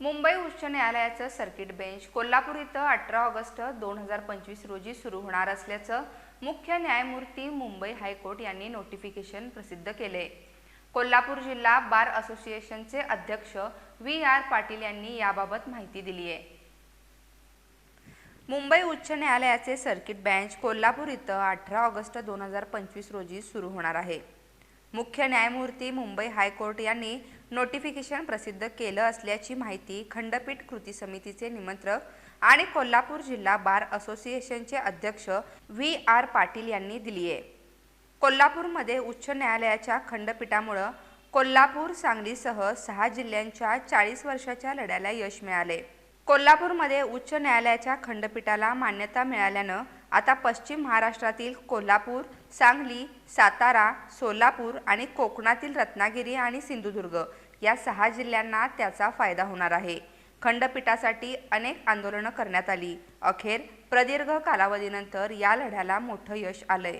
मुंबई उच्च न्यायालयाचं circuit bench Kolhapur इथं अठरा ऑगस्ट दोन हजार पंचवीस रोजी सुरू होणार असल्याचं मुख्य न्यायमूर्ती मुंबई हायकोर्ट यांनी नोटिफिकेशन प्रसिद्ध केले. कोल्हापूर जिल्हा बार असोसिएशनचे अध्यक्ष व्ही आर पाटील यांनी याबाबत माहिती दिली आहे. मुंबई उच्च न्यायालयाचे सर्किट बेंच कोल्हापूर इथं अठरा ऑगस्ट दोन हजार पंचवीस रोजी सुरू होणार आहे. मुख्य न्यायमूर्ती मुंबई हायकोर्ट यांनी नोटिफिकेशन प्रसिद्ध केलं असल्याची माहिती खंडपीठ कृती समितीचे निमंत्रक आणि कोल्हापूर जिल्हा बार असोसिएशनचे अध्यक्ष व्ही आर पाटील यांनी दिली आहे. कोल्हापूरमध्ये उच्च न्यायालयाच्या खंडपीठामुळं कोल्हापूर सांगलीसह सहा जिल्ह्यांच्या चाळीस वर्षाच्या लढ्याला यश मिळाले. कोल्हापूरमध्ये उच्च न्यायालयाच्या खंडपीठाला मान्यता मिळाल्यानं आता पश्चिम महाराष्ट्रातील कोल्हापूर सांगली सातारा सोलापूर आणि कोकणातील रत्नागिरी आणि सिंधुदुर्ग या सहा जिल्ह्यांना त्याचा फायदा होणार आहे. खंडपीठासाठी अनेक आंदोलनं करण्यात आली. अखेर प्रदीर्घ कालावधीनंतर या लढ्याला मोठं यश आलंय.